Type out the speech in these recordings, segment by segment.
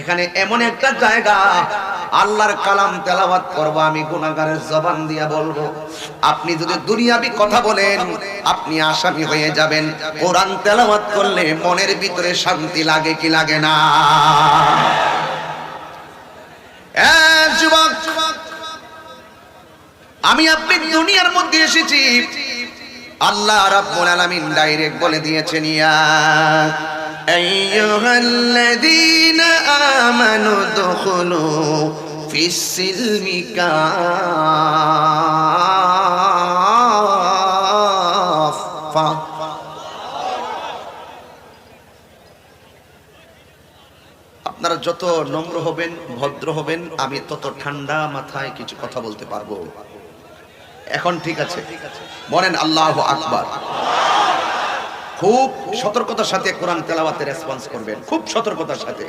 এখানে এমন একটা জায়গা, আল্লাহর কালাম তেলাওয়াত করব, আমি গুনাহগারের জবান দিয়া বলব। আপনি যদি দুনিয়াবি কথা বলেন, আপনি আসামি হয়ে যাবেন। কোরআন তেলাওয়াত করলে মনের ভিতরে শান্তি লাগে কি লাগে না? যুবক, আমি আপনি দুনিয়ার মধ্যে এসেছি। আল্লাহ রাব্বুল আলামিন ডাইরেক্ট বলে দিয়েছেন, ইয়া আইয়ুহাল্লাযীনা আমানু দুখুলু ফিস সিলমি কাফা আপনারা যত নম্র হবেন, ভদ্র হবেন, আমি তত ঠান্ডা মাথায় কিছু কথা বলতে পারব। এখন ঠিক আছে। বলেন আল্লাহ আকবার। খুব সতর্কতার সাথে কোরআন তেলাওয়াতে রেসপন্স করবেন। খুব সতর্কতার সাথে।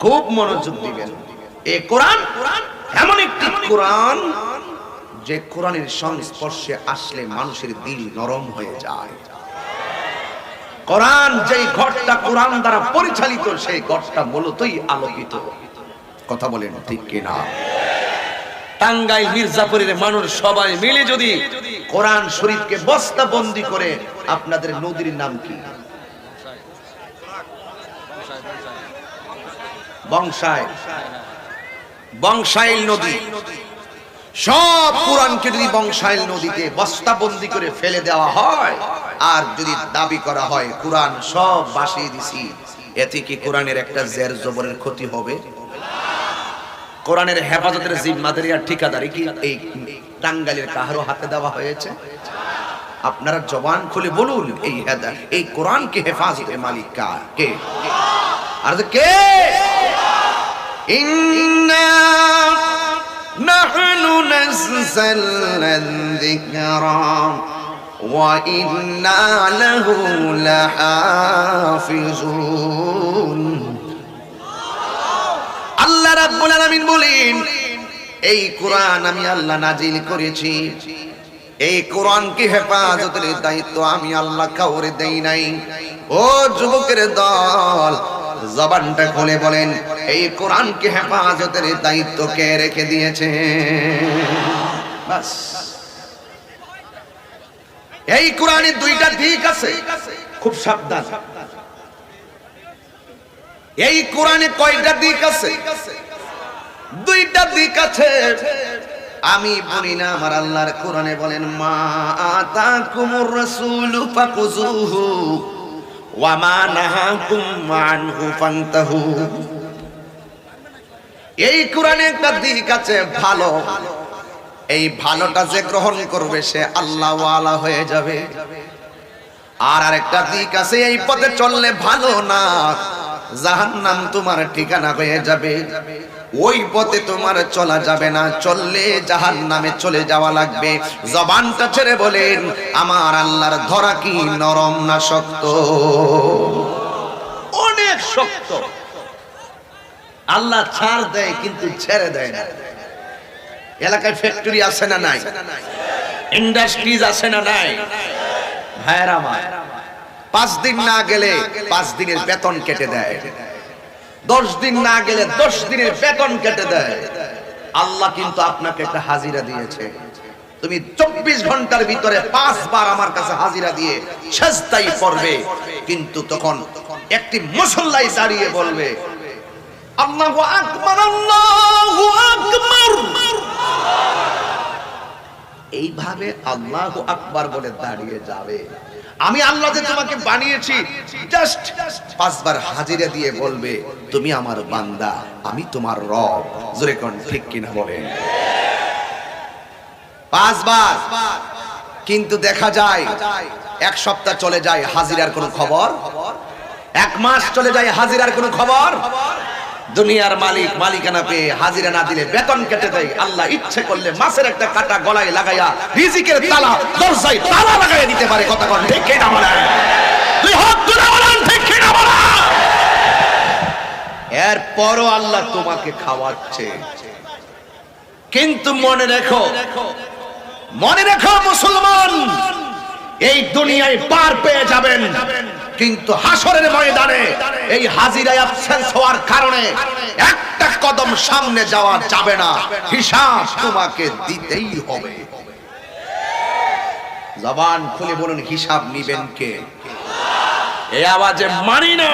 খুব মনোযোগ দিবেন। এ কোরআন, এমন একটি কোরআন যে কোরআনের সংস্পর্শে আসলে মানুষের দিল নরম হয়ে যায়। কোরআন যেই ঘরটা কোরআন দ্বারা পরিচালিত, সেই ঘরটা মূলতই আলোকিত। কথা বলেন ঠিক কিনা? টাঙ্গাইল, মির্জাপুরের মানুষ সবাই মিলে যদি কোরআন শরীফকে বস্তা বন্দি করে আপনাদের নদীর নাম কি? বংশাইল নদী। সব কোরআনকে যদি বংশাইল নদীতে বস্তাবন্দি করে ফেলে দেওয়া হয়, আর যদি দাবি করা হয়, কোরআন সব বাসিয়ে দিছি এতে কি কোরআনের একটা জের জবরের ক্ষতি হবে। কোরআনের হেফাজতের জিম্মাদারি আর ঠিকাদারি কি এই টাঙ্গালের কাহারও হাতে দেওয়া হয়েছে? আপনারা জবান খুলে বলুন, এই হেদা, এই কোরআনকে হেফাজতে মালিক কার? কে? আর কে? ইন্না নাহনু নাযালনা যিকরা ইন্না লাহু লাহাফিজুন। আল্লাহ রাব্বুল আলামিন বলেন, এই কোরআন আমি আল্লাহ নাজিল করেছি। এই কোরআনকে হেফাজতের দায়িত্ব আমি আল্লাহ কাউরে দেই নাই। ও যুবকের দল, জবানটা খুলে বলেন, এই কোরআনকে হেফাজতের দায়িত্ব কে রেখে দিয়েছে? এই কোরআনের দুইটা দিক আছে, খুব সাবধান। এই কোরআনে কয়টা দিক আছে? দুইটা দিক আছে আমি বলি না, আমার আল্লাহর কোরআনে বলেন, মা রাসূলু নাহাকুম আনহু ফান্তাহু। এই কোরআনে একটা দিক আছে ভালো। এই ভালোটা যে গ্রহণ করবে, সে আল্লাহ হয়ে যাবে। আর আরেকটা দিক আছে, এই পথে চললে ভালো না, জাহান্নাম তোমার ঠিকানা হয়ে যাবে। ওই পথে তোমার চলা যাবে না। চললে জাহান্নামে চলে যাওয়া লাগবে। জবানটা ছেড়ে বলেন, আমার আল্লাহর ধরা কি নরম না শক্ত? অনেক শক্ত। আল্লাহ ছাড় দেয় কিন্তু ছেড়ে দেয় না। এলাকায় ফ্যাক্টরি আছে না নাই? ইন্ডাস্ট্রিজ আছে না নাই? ভাইয়ের পাঁচ দিন না গেলে পাঁচ দিনের বেতন কেটে দেয়। দশ দিন না গেলে দশ দিনের বেতন কেটে দেয়। আল্লাহ কিন্তু আপনাকে একটা হাজিরা দিয়েছে। তুমি চব্বিশ ঘণ্টার ভিতরে পাঁচবার আমার কাছে হাজিরা দিয়ে শেষদাই পড়বে। কিন্তু তখন একটি মুসল্লাই দাঁড়িয়ে বলবে, আল্লাহু আকবার আকবার। এইভাবে আল্লাহ আকবার বলে দাঁড়িয়ে যাবে। আমি আল্লাহ যে তোমাকে বানিয়েছি। জাস্ট পাঁচবার হাজিরা দিয়ে বলবে, তুমি আমার বান্দা, আমি তোমার রব। জোরে কোন ঠিক কিনা বলেন। পাঁচবার। কিন্তু দেখা যায়, এক সপ্তাহ চলে যায় হাজিরার কোনো খবর। এক মাস চলে যায় হাজিরার কোনো খবর। দুনিয়ার মালিক, মালিকানা পেয়ে হাজিরা না দিলে বেতন কেটে দেয়। আল্লাহ ইচ্ছে করলে মাছের একটা কাটা গলায় লাগাইয়া রিজিকের তালা, দরজায় তালা লাগাইয়া দিতে পারে, কথা কন ঠিক কিনা বলেন তুই হাত তুলে বলেন ঠিক কিনা বলেন এরপরও আল্লাহ তোমাকে খাওয়াচ্ছে। কিন্তু মনে রেখো মনে রেখো মুসলমান, এই দুনিয়ায় পার পেয়ে যাবেন। কিন্তু হাসরের ময়দানে এই হাজিরায় অ্যাবসেন্স হওয়ার কারণে একটা কদম সামনে যাওয়া যাবে না। হিসাব তোমাকে দিতেই হবে। জবান খুলে বলুন হিসাব নিবেন কে? এই আওয়াজে মানি না।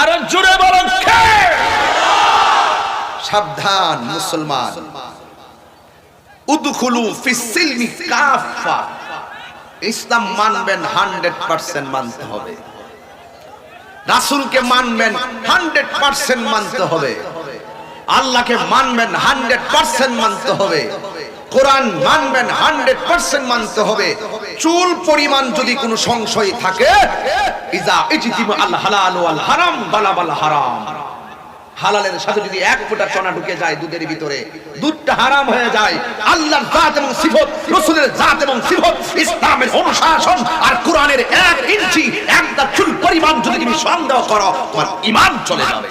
আরও জুড়ে বলুন কে? সাবধান মুসলমান। উদখুলু ফিসিলমি কাফা ইসলাম মানবেন হান্ড্রেড পার্সেন্ট মানতে হবে। রাসুলকে মানবেন হান্ড্রেড পার্সেন্ট মানতে হবে। আল্লাহকে মানবেন হান্ড্রেড পার্সেন্ট মানতে হবে। কোরআন মানবেন হান্ড্রেড পার্সেন্ট মানতে হবে। চুল পরিমাণ যদি কোনো সংশয় থাকে, ইজা ইজিতিম আল হালাল ওয়াল হারাম, বালা বালা হারাম। হালালের সাথে যদি এক ফোঁটা চনা ঢুকে যায় দুধের ভিতরে, দুধটা হারাম হয়ে যায়। আল্লাহর জাত এবং সিফত, রসুলের জাত এবং সিফত, ইসলামের অনুশাসন আর কোরআনের এক ইঞ্চি একটা চুল পরিমাণ যদি তুমি সন্দেহ করো, তোমার ইমান চলে যাবে।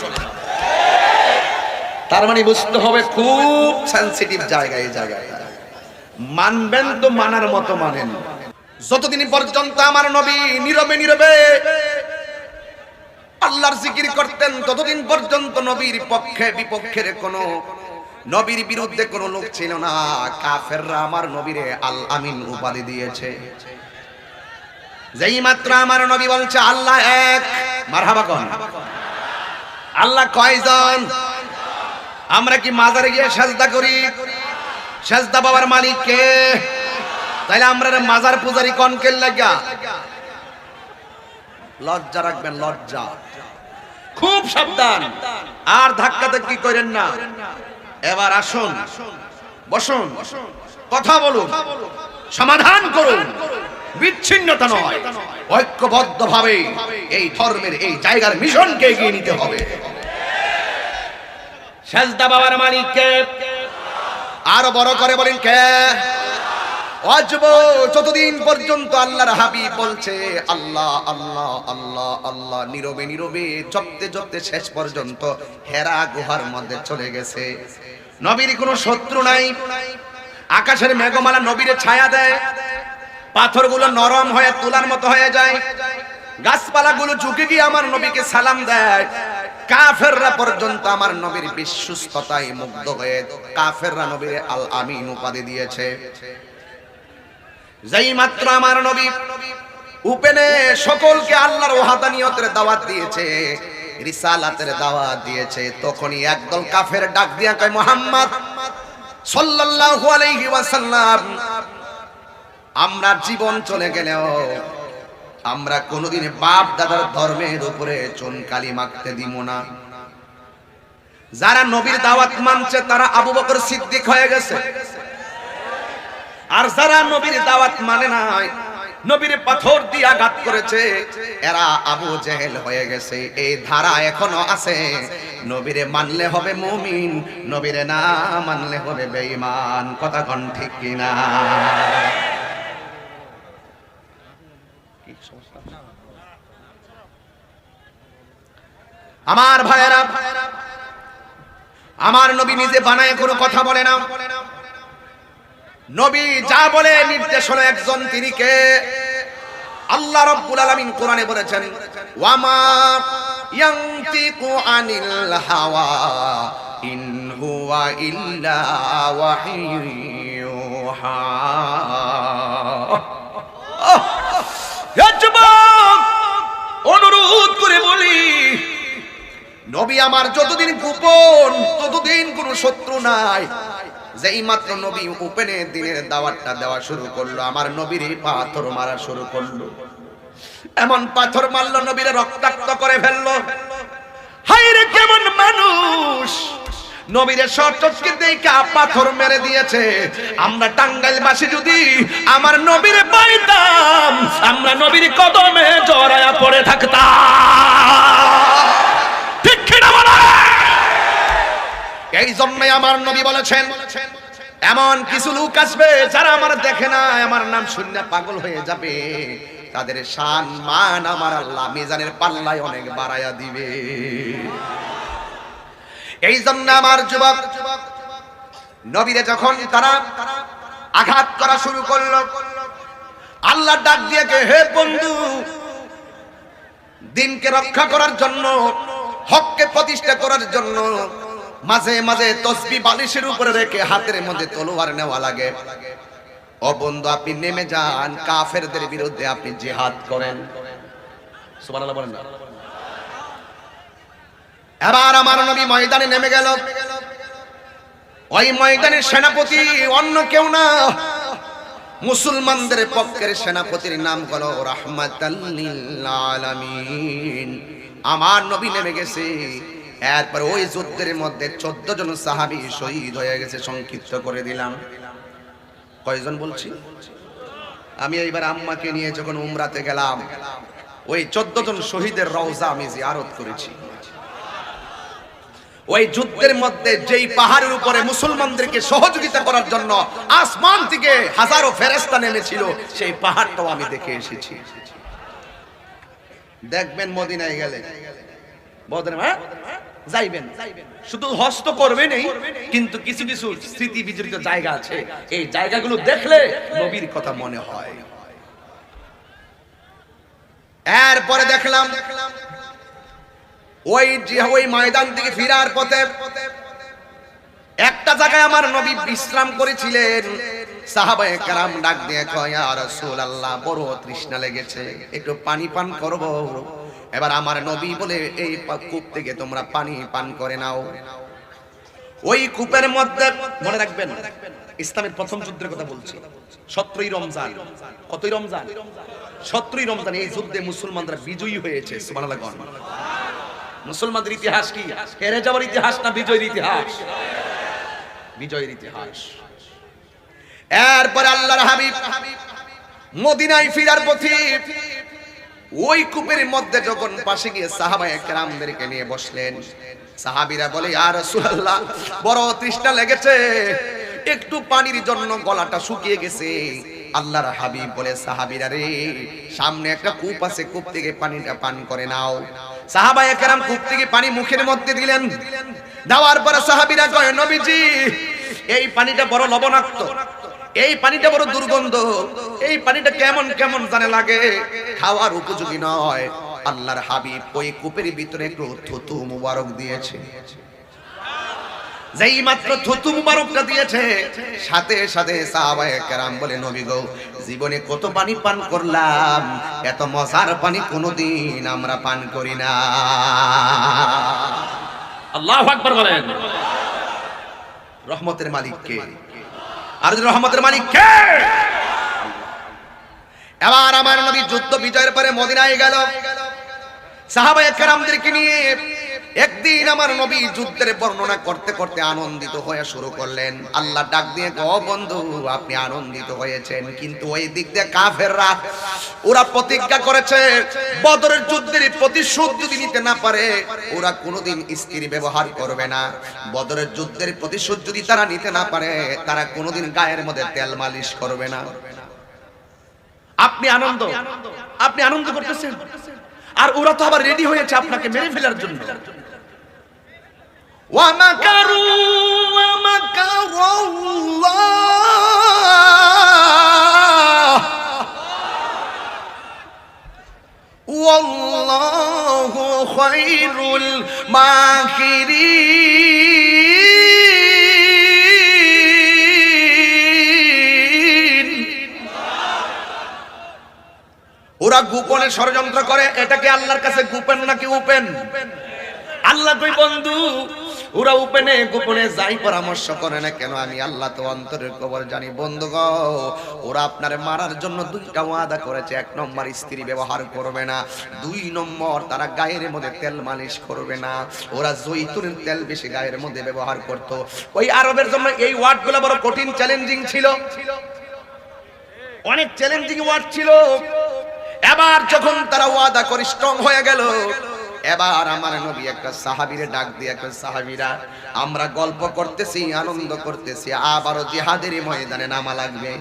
তার মানে বুঝতে হবে খুব সেনসিটিভ জায়গায় জায়গায়। মানবেন তো মানার মতো মানেন। যতদিন পর্যন্ত আমার নবী নীরবে নীরবে আল্লাহর জিকির করতেন, ততদিন পর্যন্ত নবীর পক্ষে, বিপক্ষের কোন, নবীর বিরুদ্ধে কোন লোক ছিল না। কাফেররা আমার নবীরে আল আমিন উপাধি দিয়েছে। যেই মাত্র আমার নবী বলছে, আল্লাহ এক, মারহাবা কোন। আল্লাহ কয়জন? আমরা কি মাজারে গিয়ে সাজদা করি? সাজদা বাবার মালিক কে? তাইলে আমরা মাজার পূজারি কোন কে লাগা লজ্জা রাখবেন লজ্জা। খুব সাবধান। আর ধাক্কা ধাক্কি করেন না। এবার আসুন বসুন কথা বলুন সমাধান করুন। বিচ্ছিন্নতা নয় ঐক্যবদ্ধ ভাবে এই ধর্মের এই জায়গার মিশনকে এগিয়ে নিতে হবে। সেজদা বাবার মালিককে। আরও বড় করে বলেন কে? অজব যতদিন পর্যন্ত আল্লাহর হাবিব বলছে, আল্লাহ আল্লাহ আল্লাহ আল্লাহ, নীরবে নীরবে, জপতে জপতে শেষ পর্যন্ত হেরা গুহার মধ্যে চলে গেছে। নবীর কোনো শত্রু নাই। আকাশের মেঘমালা নবীরে ছায়া দেয়। পাথরগুলো নরম হয়ে তোলার মতো হয়ে যায়। গাছপালাগুলো ঝুঁকে গিয়ে আমার নবীকে সালাম দেয়। কাফেররা পর্যন্ত আমার নবীর বিশ্বস্ততায় মুগ্ধ হয়ে কাফেররা নবীর আল আমিন উপাধি দিয়েছে। যেই মাত্র আমার নবী উপেনে সকলকে আল্লাহর ওহাদানিয়তের দাওয়াত দিয়েছে, রিসালাতের দাওয়াত দিয়েছে, তখনই একদল কাফের ডাক দিয়া কয়, মোহাম্মদ সাল্লাল্লাহু আলাইহি ওয়াসাল্লাম, আমরা জীবন চলে গেলেও আমরা কোনোদিন বাপ দাদার ধর্মের উপরে চুনকালি মাখতে দিব না। যারা নবীর দাওয়াত মানছে, তারা আবু বকর সিদ্দিক হয়ে গেছে। আর যারা নবীর দাওয়াত মানে নাই, নবীর পাথর দিয়ে আঘাত করেছে, এরা আবু জেহেল হয়ে গেছে এই ধারা এখনও আছে। নবীরে মানলে হবে মুমিন, নবীরে না মানলে হবে বেঈমান, কথা কোন ঠিক কিনা? আমার ভাইয়েরা, আমার নবী নিজে বানায় কোনো কথা বলে না। নবী যা বলে নির্দেশ হলো একজন তিনি কে? আল্লাহ রাব্বুল আলামিন কোরআনে বলেছেন, ওয়ামা ইয়ানতিকু আনিল হাওয়া, ইন হুয়া ইল্লা ওয়াহিয়ুহা অনুরোধ করে বলি, নবী আমার যতদিন গোপন, ততদিন কোনো শত্রু নাই। যেই মাত্র নবী ওপেনে দিনের দাওয়াতটা দেওয়া শুরু করল, আমার নবীর পাথর মারা শুরু করল। এমন পাথর মারলো, নবীরে রক্তাক্ত করে ফেলল। হাইরে কেমন মানুষ! নবীরে সচকে দেখে পাথর মেরে দিয়েছে। আমরা টাঙ্গাইল বাসী যদি আমার নবীরে পাইতাম, আমরা নবীর কদমে জড়ায়া পড়ে থাকতাম ঠিক কিনা বলে এই জন্যই আমার নবী বলেছেন, এমন কিছু লোক আসবে যারা আমার দেখে না আমার নাম শূন্য পাগল হয়ে যাবে। তাদের শান, মান আমার আল্লাহ মিজানের পাল্লায় অনেক বাড়াইয়া দিবে। এই জন্য আমার যুবক, নবীরে যখন তারা আঘাত করা শুরু করল, আল্লাহ ডাক দিয়ে হে বন্ধু, দিনকে রক্ষা করার জন্য, হককে প্রতিষ্ঠা করার জন্য মাঝে মাঝে তসবি বালিশের উপরে রেখে হাতের মধ্যে তলোয়ার নেওয়া লাগে। ও বন্ধু, আপনি নেমে যান, কাফেরদের বিরুদ্ধে আপনি জিহাদ করেন। সুবহানাল্লাহ বলেন না। এবার আমার নবী ময়দানে নেমে গেল। ওই ময়দানের সেনাপতি অন্য কেউ না। মুসলমানদের পক্ষের সেনাপতির নাম হলো রাহমাতাল্লিল আলামিন। আমার নবী নেমে গেছে। এরপর ওই যুদ্ধের মধ্যে চোদ্দ জন সাহাবি শহীদ হয়ে গেছে, সংক্ষিপ্ত করে দিলাম। কয়জন বলছি? আমি এইবার আম্মাকে নিয়ে যখন উমরাতে গেলাম, ওই চোদ্দ জন শহীদের রওজা আমি জিয়ারত করেছি। ওই যুদ্ধের মধ্যে যেই পাহাড়ের উপরে মুসলমানদেরকে সহযোগিতা করার জন্য আসমান থেকে হাজারো ফেরেস্তা নেমেছিল, সেই পাহাড়টাও আমি দেখে এসেছি। দেখবেন মদিনায় গেলে। বদরে হ্যাঁ যাইবেন। শুধু হস্ত করবে নেই, কিন্তু কিছু কিছু স্মৃতি বিজড়িত জায়গা আছে। এই জায়গাগুলো দেখলে নবীর কথা মনে হয়। এরপরে দেখলাম, ওই যে ওই ময়দান থেকে ফিরার পথে একটা জায়গায় আমার নবী বিশ্রাম করেছিলেন। সাহাবায়ে কারাম ডাক দিয়ে কয়, ইয়া রাসূলুল্লাহ, বড় তৃষ্ণা লেগেছে, একটু পানি পান করব। এবার আমার নবী বলে, এই কূপ থেকে তোমরা পানি পান করে নাও। ওই কূপের মধ্যে, মনে রাখবেন, ইসলামের প্রথম যুদ্ধের কথা বলছি। সতেরোই রমজান। কতই রমজান? সতেরোই রমজান, এই যুদ্ধে মুসলমানরা বিজয়ী হয়েছে, সুবহানাল্লাহ। মুসলমানদের ইতিহাস কি? হেরে যাওয়ার ইতিহাস না বিজয়ের ইতিহাস? বিজয়ের ইতিহাস। এরপর আল্লাহর হাবিব মদিনায় ফিরার পথে ওই কূপের মধ্যে যখন পাশে গিয়ে সাহাবায়ে কেরামদেরকে নিয়ে বসলেন, সাহাবীরা বলে আর রাসূলুল্লাহ, বড় তৃষ্ণা লেগেছে। একটু পানির জন্য গলাটা শুকিয়ে গেছে। আল্লাহর হাবিব বলে, সাহাবীরা রে, সামনে একটা কূপ আছে, কূপ থেকে পানিটা পান করে নাও। সাহাবায়ে কেরাম কূপ থেকে পানি মুখের মধ্যে দিলেন। দেওয়ার পরে সাহাবীরা কয়, নবীজি, এই পানিটা বড় লবণাক্ত, এই পানিটা বড় দুর্গন্ধ। এই পানিটা কেমন কেমন জানে লাগে? খাওয়ার উপযোগী নয়। আল্লাহর হাবিব ওই কূপের ভিতরে একটু থুতু মুবারক দিয়েছে। যেই মাত্র থুতু মুবারকটা দিয়েছে সাথে সাথে সাহাবায়ে কেরাম বলে নবী গো জীবনে কত পানি পান করলাম এত মজার পানি কোনোদিন আমরা পান করি না। আল্লাহু আকবার বলেন। রহমতের মালিক কে আর রহমতের মালিক কে? এবার আমার নবী যুদ্ধ বিজয়ের পরে মদিনায় গেল। সাহাবায়ে কেরামদেরকে নিয়ে একদিন আমার নবী যুদ্ধের বর্ণনা করতে করতে আনন্দিত হয়ে শুরু করলেন। আল্লাহ ডাক দিয়ে গো বন্ধু, আপনি আনন্দিত হয়েছেন। কিন্তু ওই দিক দিয়ে কাফেররা, ওরা প্রতিজ্ঞা করেছে, বদরের যুদ্ধের প্রতিশোধ যদি নিতে না পারে, ওরা কোনোদিন স্ত্রী ব্যবহার করবে না। বদরের যুদ্ধের প্রতিশোধ যদি তারা নিতে না পারে, তারা কোনোদিন গায়ের মধ্যে তেল মালিশ করবে না। আপনি আনন্দ। আপনি আনন্দ করতেছেন। আর ওরা তো আবার রেডি হয়েছে আপনাকে মেরে ফেলার জন্য। ওয়ামাকারু, ওয়ামাকারুল্লাহ। ওয়াল্লাহু ওরা গোপনে ষড়যন্ত্র করে এটাকে আল্লাহর কাছে গোপন নাকি ওপেন? আল্লাহ কই বন্ধু, ওরা উপেনে গোপনে যাই পরামর্শ করে না কেন? আমি আল্লাহ তো অন্তরের খবর জানি। বন্ধু গো, ওরা আপনার মারার জন্য দুইটা ওয়াদা করেছে। এক নম্বর, স্ত্রী ব্যবহার করবে না। দুই নম্বর, তারা গায়ের মধ্যে তেল মালিশ করবে না। ওরা জৈতুনের তেল বেশি গায়ের মধ্যে ব্যবহার করত। ওই আরবের জন্য এই ওয়ার্ডগুলো বড় কঠিন চ্যালেঞ্জিং ছিল। অনেক চ্যালেঞ্জিং ওয়ার্ড ছিল। এবার যখন তারা ওয়াদা করে স্ট্রং হয়ে গেল এবার আমার নবী একটা সাহাবীরে ডাক দিয়ে একটা সাহাবীরা আমরা গল্প করতেছি আনন্দ করতেছি আবারও জিহাদের ময়দানে নামা লাগবে।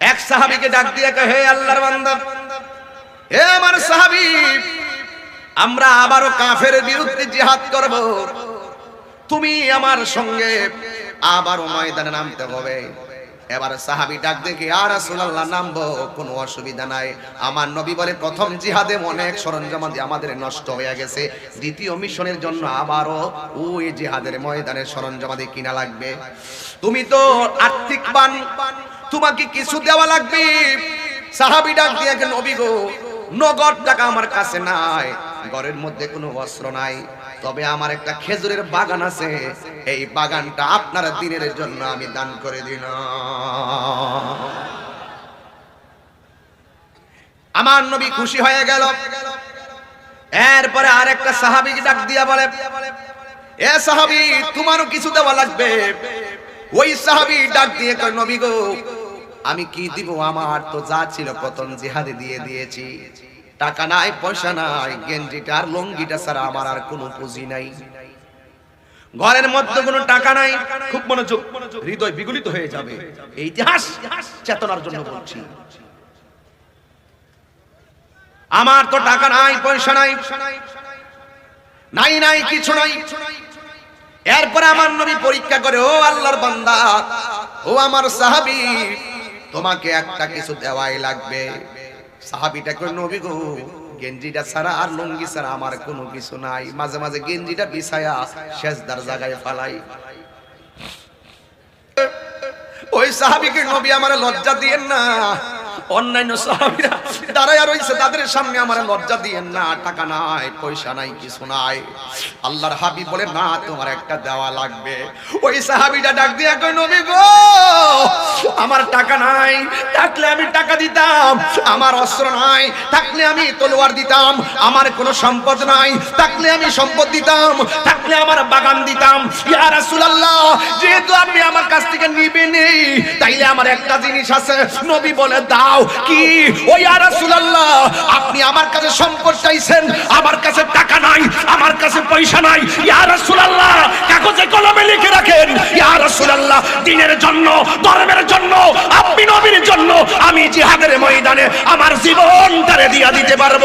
এক সাহাবীকে ডাক দিয়ে হে আল্লাহর বান্দা হে আমার সাহাবী আমরা আবারও কাফের বিরুদ্ধে জিহাদ করব। তুমি আমার সঙ্গে আবারও ময়দানে নামতে হবে। এবার সাহাবি ডাক দেখে আর রাসূলুল্লাহ, নামবো, কোনো অসুবিধা নাই। আমার নবী বলে, প্রথম জিহাদে অনেক সরঞ্জাম দিয়ে আমাদের নষ্ট হয়ে গেছে। দ্বিতীয় মিশনের জন্য আবারও ওই জিহাদের ময়দানে সরঞ্জামাদি কিনা লাগবে। তুমি তো আর্থিক বান, তোমাকে কিছু দেওয়া লাগবে। সাহাবি ডাক দিয়ে, নবী গো, নগদ টাকা আমার কাছে নাই, ঘরের মধ্যে কোনো অস্ত্র নাই। তবে আমার একটা খেজুরের বাগান আছে। এই বাগানটা আপনার দিনের জন্য আমি দান করে দিলাম। আমার নবী খুশি হয়ে গেল। এরপরে আরেকটা সাহাবি ডাক দিয়া বলে, এ সাহাবি, তোমারও কিছু দেওয়া লাগবে? ওই সাহাবি ডাক দিয়ে কয়, নবী গো, আমি কি দিব? আমার তো যা ছিল প্রথম জিহাদে দিয়ে দিয়েছি। টাকা নাই, পয়সা নাই, গেঞ্জিটা আর লঙ্গিটা ছাড়া আমার আর কোনো পুঁজি নাই। ঘরের মধ্যে কোনো টাকা নাই, খুব মনোযোগ, হৃদয় বিগলিত হয়ে যাবে। এই ইতিহাস চেতনার জন্য বলছি। আমার তো টাকা নাই, পয়সা নাই নাই নাই, কিছু নাই। এরপরে আমার নবী পরীক্ষা করে, ও আল্লাহর বান্দা, ও আমার সাহাবী, তোমাকে একটা কিছু দেওয়াই লাগবে। সাহাবিটা কই নবী গো, গেঞ্জিটা ছাড়া আর লুঙ্গি ছাড়া আমার কোনো কিছু নাই। মাঝে মাঝে গেঞ্জিটা বিছায়া শেষদার জায়গায় ফালাই। ওই সাহাবিকে নবী আমার লজ্জা দিয়েন না। অন্যান্য সাহাবীরা দাঁড়ায় রইছে, তাদের সামনে আমার লজ্জা দিয়েন না, টাকা নাই, পয়সা নাই, কিছু নাই। আল্লাহর হাবিব বলে, না, তোমার একটা দেওয়া লাগবে। ওই সাহাবীটা ডাক দিয়ে কই নবী গো, আমার টাকা নাই, থাকলে আমি টাকা দিতাম, আমার অস্ত্র নাই, থাকলে আমি তলোয়ার দিতাম, আমার কোনো সম্পদ নাই, থাকলে আমি সম্পদ দিতাম, থাকলে আমার বাগান দিতাম। ইয়া রাসূলুল্লাহ, যেহেতু আপনি আমার কাছ থেকে নিবেনই, তাইলে আমার একটা জিনিস আছে। নবী বলে, দাও কি? ও ইয়া রাসূলুল্লাহ, আপনি আমার কাছে সম্পদ চাইছেন, আমার কাছে টাকা নাই, আমার কাছে পয়সা নাই। ইয়া রাসূলুল্লাহ, কাগজে কলমে লিখে রাখেন। ইয়া রাসূলুল্লাহ, দিনের জন্য, ধর্মের জন্য, আপনি নবীর জন্য আমি জিহাদের ময়দানে আমার জীবনটারে দিয়া দিতে পারব।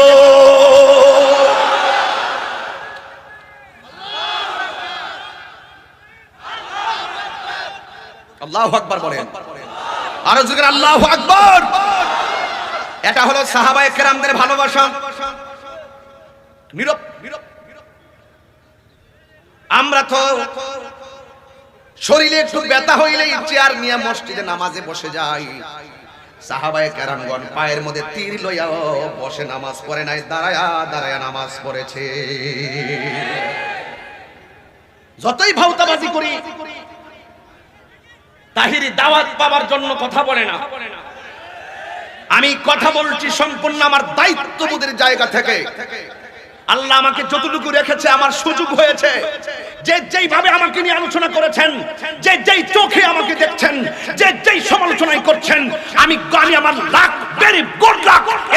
আল্লাহু আকবার বলেন। আরও যুগের আল্লাহু আকবার। এটা হলো সাহাবায়ে কেরামদের ভালোবাসা। আমরা তো শরীরে একটু ব্যথা হইলেই চেয়ার নিয়ে মসজিদে নামাজে বসে যাই। সাহাবায়ে কেরামগণ পায়ের মধ্যে তীর লইয়া বসে নামাজ পড়ে নাই, দাঁড়ায়া দাঁড়ায়া নামাজ পড়েছে। যতই ভাউতাবাজি করি, তাহিরি দাওয়াত পাওয়ার জন্য কথা বলে না। আমি কথা বলছি সম্পূর্ণ আমার দায়িত্ববোধের জায়গা থেকে। আল্লাহ আমাকে যতটুকু রেখেছে আমার সুযোগ হয়েছে। যে যেইভাবে আমাকে নিয়ে আলোচনা করেছেন, যে যেই চোখে আমাকে দেখছেন, যে যেই সমালোচনায় করছেন, আমি আমি আমার লাখ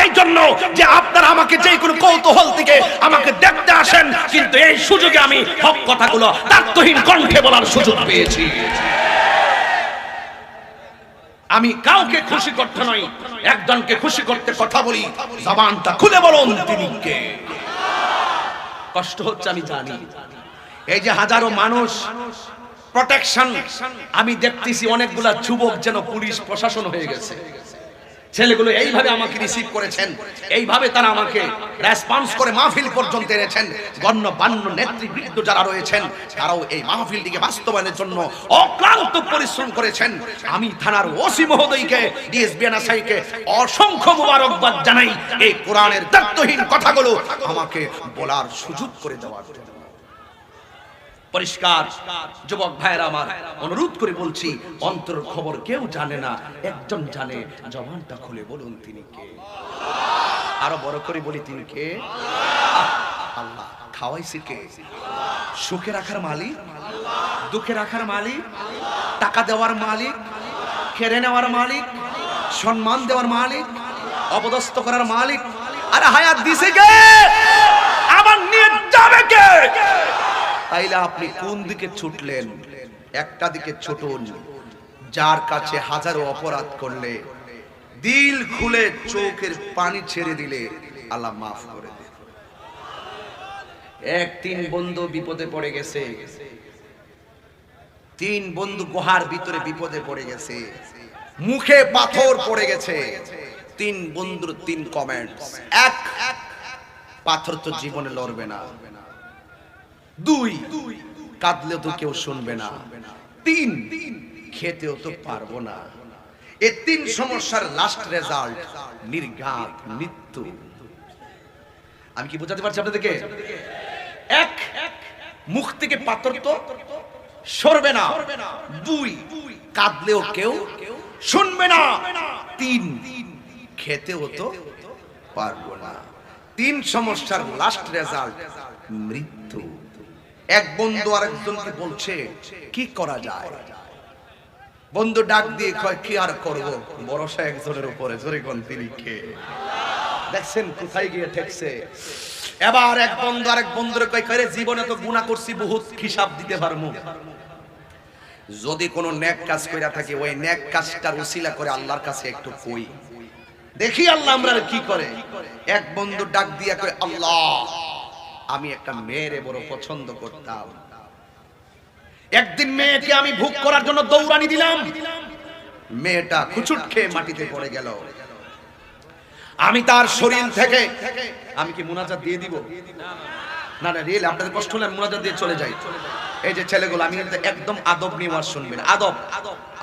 এই জন্য যে আপনারা আমাকে যে কোনো কৌতূহল থেকে আমাকে দেখতে আসেন, কিন্তু এই সুযোগে আমি হক কথাগুলো তাত্ত্বহীন কণ্ঠে বলার সুযোগ পেয়েছি। আমি কাউকে খুশি করতে নই, একজনকে খুশি করতে কথা বলি। জবানটা খুলে বলুন তিনি কে। কষ্ট হচ্ছে, আমি জানি। এই যে হাজারো মানুষ প্রোটেকশন আমি দেখতেছি অনেকগুলা যুবক যেন পুলিশ, প্রশাসন হয়ে গেছে। ছেলেগুলো এইভাবে আমাকে রিসিভ করেছেন, এইভাবে তারা আমাকে রেসপন্স করে মাহফিল পর্যন্ত এনেছেন। গণ্য বান্য নেতৃবৃন্দ যারা রয়েছেন, তারাও এই মাহফিলটিকে বাস্তবায়নের জন্য অক্লান্ত পরিশ্রম করেছেন। আমি থানার ওসি মহোদয়কে ডিএসবি এনএসআইকে অসংখ্য মুবারকবাদ জানাই, এই কোরআনের তত্ত্বহীন কথাগুলো আমাকে বলার সুযোগ করে দেওয়ার জন্য। পরিষ্কার। যুবক ভাইয়ের আমার, অনুরোধ করে বলছি, অন্তর খবর কেউ জানে না, একজন জানে, জবানটা খুলে বলুন তিনি কে? আরও বড় করে বলি তিনি কে? আল্লাহ, খাওয়াইছে কে? সুখে রাখার মালিক? দুঃখে রাখার মালিক? টাকা দেওয়ার মালিক? কেড়ে নেওয়ার মালিক? সম্মান দেওয়ার মালিক? অপদস্থ করার মালিক? আরে হায়াত দিছে কে? আমার নিয়ে যাবে কে? তাইলে আপনি কোন দিকে ছুটলেন? একটা দিকে ছুটুন যার কাছে হাজারো অপরাধ করলে দিল খুলে চোখের পানি ছেড়ে দিলে আল্লাহ মাফ করে দেন। এক তিন বন্ধু বিপদে পড়ে গেছে। তিন বন্ধু গুহার ভিতরে বিপদে পড়ে গেছে। মুখে পাথর পড়ে গেছে। তিন বন্ধুর তিন কমেন্ট এক পাথর তো জীবনে লড়বে না। দুই কাঁদলেও তো কেউ শুনবে না। তিন, খেতেও তো পারব না। এই তিন সমস্যার লাস্ট রেজাল্ট নির্ঘাত মৃত্যু। আমি কি বোঝাতে পারছি আপনাদেরকে? এক, মুখ থেকে পাথর তো সরবে না। দুই, কাঁদলেও কেউ শুনবে না। তিন, খেতেও তো পারব না। তিন সমস্যার লাস্ট রেজাল্ট মৃত্যু। এক বন্ধু আরেকজনকে বলছে, কি করা যায়? বন্ধু ডাক দিয়ে কয়, কি আর করব? ভরসা একজনের উপরে, জোরে কোন তিনি কে? দেখছেন কোথায় গিয়ে ঠেকছে। এবার এক বন্ধু আরেক বন্ধুরে কয় করে জীবনে তো গুনাহ করছি, বহুত হিসাব দিতে পারমু। যদি কোনো নেক কাজ কইরা থাকে, ওই নেক কাজটার উসিলা করে আল্লাহর কাছে একটু কই। দেখি আল্লাহ আমরা কি করে। এক বন্ধু ডাক দিয়া কয়, আল্লাহ আমি একটা মেয়েরে বড় পছন্দ করতাম। একদিন মেয়েকে আমি ভোগ করার জন্য দৌড়ানি দিলাম। মেয়েটা খুচুট খেয়ে মাটিতে পড়ে গেল। আমি তার শরীর থেকে আমি কি মুনাজাত দিয়ে দিব? না না, রিয়েল, আপনাদের কষ্ট হলে মুনাজাত দিয়ে চলে যাই। এই যে ছেলেগুলো, আমি কিন্তু একদম আদব নিয়ে ওয়াজ শুনবেন। আদব।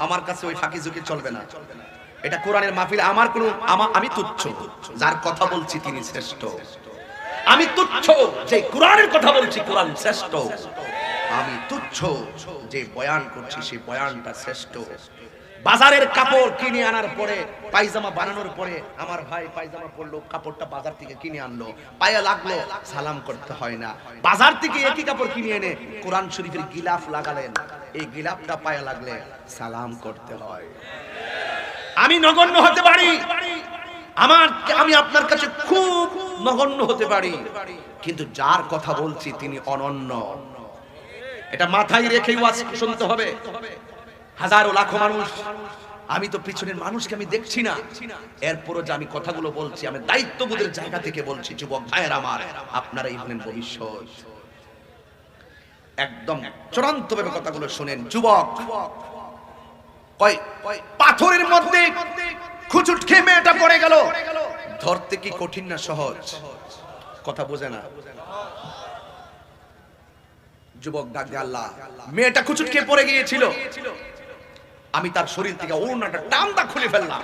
আমার কাছে ওই ফাঁকি ঝুঁকি চলবে না। এটা কোরআনের মাহফিল। আমার কোনো আমি তুচ্ছ। যার কথা বলছি তিনি শ্রেষ্ঠ। আমি তুচ্ছ যে কোরআনের কথা বলছি, কোরআন শ্রেষ্ঠ। আমি তুচ্ছ যে বয়ান করছি, সেই বয়ানটা শ্রেষ্ঠ। বাজারের কাপড় কিনে আনার পরে, পায়জামা বানানোর পরে, আমার ভাই পায়জামা পরলো, কাপড়টা বাজার থেকে কিনে আনলো। পায়ে লাগল, সালাম করতে হয় না। বাজার থেকে একই কাপড় কিনে এনে কোরআন শরীফের গিলাফ লাগালেন। এই গিলাফটা পায়ে লাগলে সালাম করতে হয়। আমি নগণ্য হতে পারি আমার, আমি আপনার কাছে খুব নগণ্য হতে পারি। কিন্তু যার কথা বলছি তিনি অনন্য। এটা মাথায় ওয়াজ শুনতে হবে। হাজারো লাখো মানুষ। আমি তো পিছনের মানুষকে আমি দেখছি না। এরপরও যে আমি কথাগুলো বলছি, আমি দায়িত্ববোধের জায়গা থেকে বলছি, যুবক ভাইয়ের আমার, আপনারাই হলেন ভবিষ্যৎ। একদম চূড়ান্ত ভাবে কথাগুলো শোনেন। যুবক কয়, পাথরের মধ্যে খুচুট খেয়ে মেয়েটা পড়ে গেল। ধরতে কি কঠিন না সহজ? কথা বোঝে না। যুবক ডাক আল্লাহ মেয়েটা খুচুট খেয়ে পড়ে গিয়েছিল। আমি তার শরীর থেকে ওড়নাটা টানটা খুলে ফেললাম।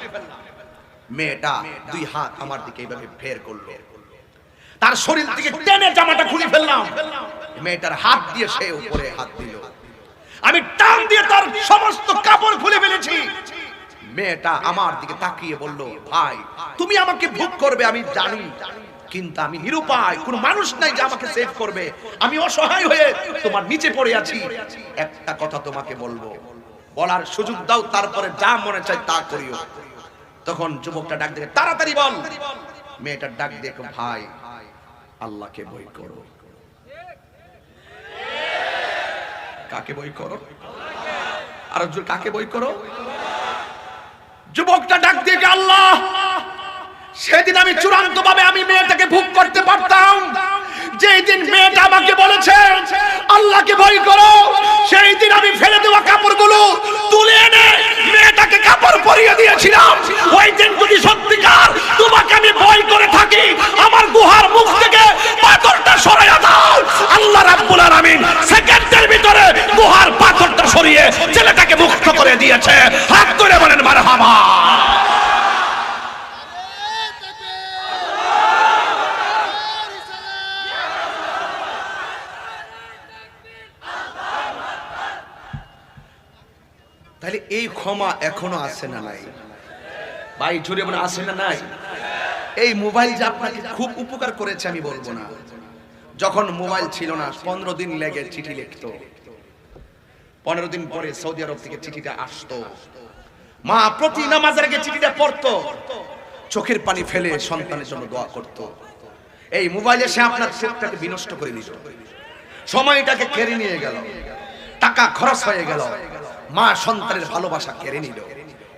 মেয়েটা দুই হাত আমার দিকে এইভাবে ফের করল। তার শরীর থেকে টেনে জামাটা খুলে ফেললাম। মেয়েটার হাত দিয়ে সে উপরে হাত দিল। আমি টান দিয়ে তার সমস্ত কাপড় খুলে ফেলেছি। মেয়েটা আমার দিকে তাকিয়ে বলল ভাই তুমি আমাকে ভোগ করবে আমি জানি। কিন্তু আমি নিরুপায় কোন মানুষ নাই যে আমাকে সেভ করবে। আমি অসহায় হয়ে তোমার নিচে পড়ে আছি। একটা কথা তোমাকে বলব। বলার সুযোগ দাও তারপরে যা মনে চাই তা করিও। তখন যুবকটা ডাক দিয়ে তাড়াতাড়ি বল। মেয়েটা ডাক কয়, ভাই আল্লাহকে বই করো। কাকে বই করো? আর কাকে বই করো? যুবকটা ডাক দিয়ে আল্লাহ? সেদিন আমি চূড়ান্ত ভাবে আমি মেয়েটাকে ভোগ করতে পারতাম। যেই দিন মেয়েটা আমাকে বলেছে, আল্লাহকে ভয় করো সেই দিন আমি ফেলে দেওয়া কাপড়গুলো তুলে এনে মেয়েটাকে কাপড় পরিয়ে দিয়েছিলাম। ওই দিন যদি সত্যিকার তোমাকে আমি ভয় করে থাকি, আমার গুহার মুখ থেকে পাথরটা সরাইয়া দাও। আল্লাহ রাব্বুল আলামিন সেকেন্ডের ভিতরে গুহার পাথরটা সরিয়ে ছেলেটাকে মুক্ত করে দিয়েছে। হাত করে বলেন, মারহাবা। এই ক্ষমা এখনও আছে না নাই? ভাই জুড়ে মনে আছে না নাই? এই মোবাইল যে আপনাকে খুব উপকার করেছে আমি বলব না। যখন মোবাইল ছিল না পনেরো দিন লেগে চিঠি লিখতো। পনেরো দিন পরে সৌদি আরব থেকে চিঠিটা আসতো। মা প্রতি নামাজের আগে চিঠিটা পড়তো। চোখের পানি ফেলে সন্তানের জন্য দোয়া করত। এই মোবাইলে সে আপনার চোখটাকে বিনষ্ট করে দিল। সময়টাকে কেড়ে নিয়ে গেল। টাকা খরচ হয়ে গেল। মা সন্তানের ভালোবাসা কেড়ে নিল।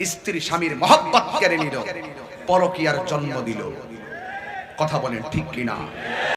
স্ত্রী স্বামীর মহব্বত কেড়ে নিল। পরকিয়ার জন্ম দিল। কথা বলেন ঠিক কিনা?